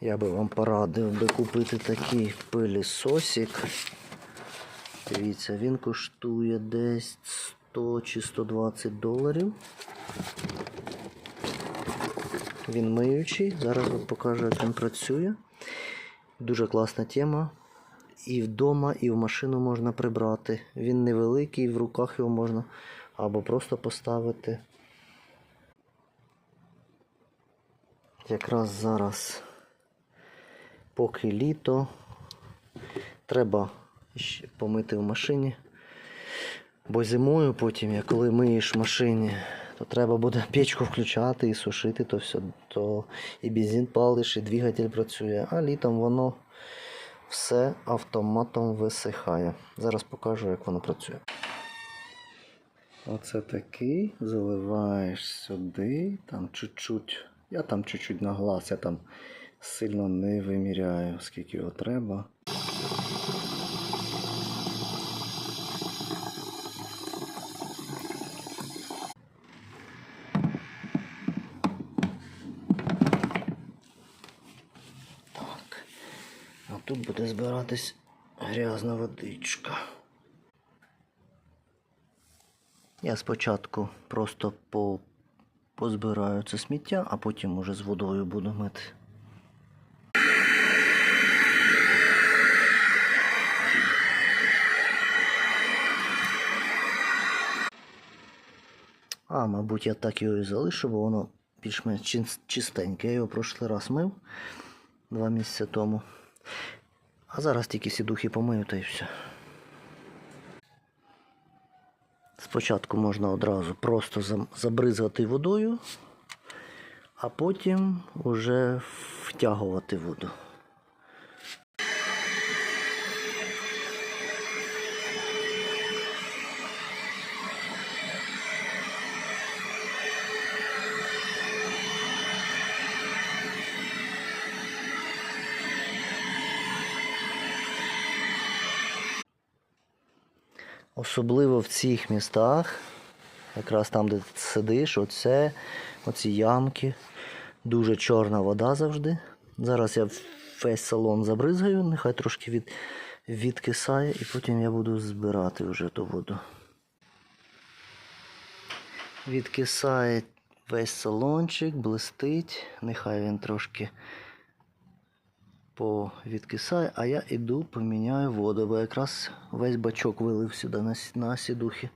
Я би вам порадив би купити такий пилісосик. Дивіться, він коштує десь 100 чи 120 доларів. Він миючий. Зараз вам покажу, як він працює. Дуже класна тема. І вдома, і в машину можна прибрати. Він невеликий, в руках його можна або просто поставити. Якраз зараз, поки літо, треба ще помити в машині. Бо зимою потім, коли миєш в машині, то треба буде печку включати і сушити то все. То і бензин палиш, і двигатель працює, а літом воно все автоматом висихає. Зараз покажу, як воно працює. Оце такий, заливаєш сюди, там чуть-чуть. Я там чуть-чуть на я там сильно не виміряю, скільки його треба. Так. А тут буде збиратись грязна водичка. Я спочатку просто по... позбираю це сміття, а потім уже з водою буду мити. А, мабуть, я так його і залишу, бо воно більш-менш чистеньке. Я його прошлий раз мив два місяці тому. А зараз тільки сідухи помию та й все. Спочатку можна одразу просто забризгати водою, а потім уже втягувати воду. Особливо в цих містах, якраз там, де ти сидиш, оце, оці ямки, дуже чорна вода завжди. Зараз я весь салон забризгаю, нехай трошки від, відкисає, і потім я буду збирати вже ту воду. Відкисає весь салончик, блистить, нехай він трошки повідкисає, а я іду поміняю воду, бо якраз весь бачок вилив сюди на, на сідухи.